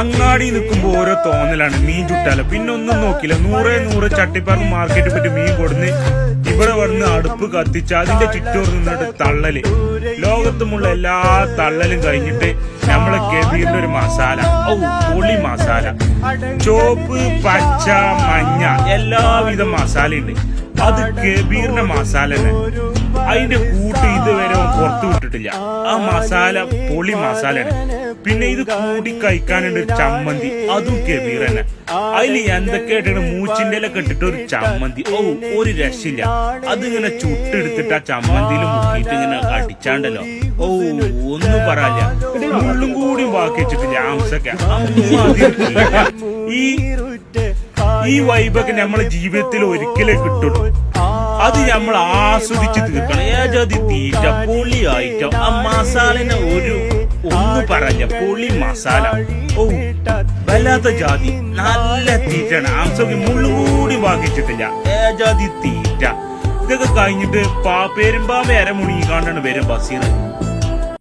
അങ്ങാടി നിൽക്കുമ്പോൾ ഓരോ തോന്നലാണ് മീൻ ചുട്ടാല. പിന്നെ ഒന്നും നോക്കില്ല. നൂറെ നൂറ് ചട്ടിപ്പറമ്പ് മാർക്കറ്റ് പറ്റി മീൻ കൊടുന്ന് ഇവിടെ വന്ന് അടുപ്പ് കത്തിച്ച് അതിന്റെ ചുറ്റോർ നിന്നിട്ട് തള്ളൽ. ലോകത്തുമുള്ള എല്ലാ തള്ളലും കഴിഞ്ഞിട്ട് നമ്മളെ കെബീറിന്റെ ഒരു മസാല. ഔ പൊളി മസാല. ചോപ്പ് പച്ച മഞ്ഞ എല്ലാവിധ മസാലയുണ്ട്. അത് കെബീറിന്റെ മസാല അതിന്റെ കൂട്ട് ഇതുവരെ പുറത്തു വിട്ടിട്ടില്ല. ആ മസാല പൊളി മസാലയാണ്. പിന്നെ ഇത് കൂടി കഴിക്കാനുണ്ട് ചമ്മന്തി. അതും കെബീർ തന്നെ. അതിൽ എന്തൊക്കെയായിട്ടാണ് മൂച്ചിന്റെ ഇലൊക്കെ ഇട്ടിട്ട് ഒരു ചമ്മന്തി? ഓ ഒരു രക്ഷയില്ല. അതിങ്ങനെ ചുട്ടെടുത്തിട്ട് ആ ചമ്മന്തിയിൽ മുക്കിയിട്ട് ഇങ്ങനെ അടിച്ചാണ്ടല്ലോ. ഓ ഒന്നും പറയാല്ല മുള്ളും കൂടി ബാക്കി വെച്ചിട്ടില്ല ആംസൊക്കെ ഈ ഈ വൈബൊക്കെ നമ്മളെ ജീവിതത്തിൽ ഒരിക്കലേ കിട്ടുള്ളൂ. അത് നമ്മൾ ആസ്വദിച്ച് തീർക്കണം. ഏജാതി തീറ്റ പൊളി ഐറ്റം ആ മസാലിനെ ഒരു ഒന്ന് പറഞ്ഞ പുളി മസാല. ഓ വല്ലാത്ത ജാതി. നല്ല തീറ്റാണ് ആംസോക്ക് മുള്ളുകൂടി വാങ്ങിച്ചിട്ടില്ല. ഏജാതി തീറ്റ. ഇതൊക്കെ കഴിഞ്ഞിട്ട് പാ പെരുമ്പാമ്പ അരമുണി കാണാണ് വരും ബസീർ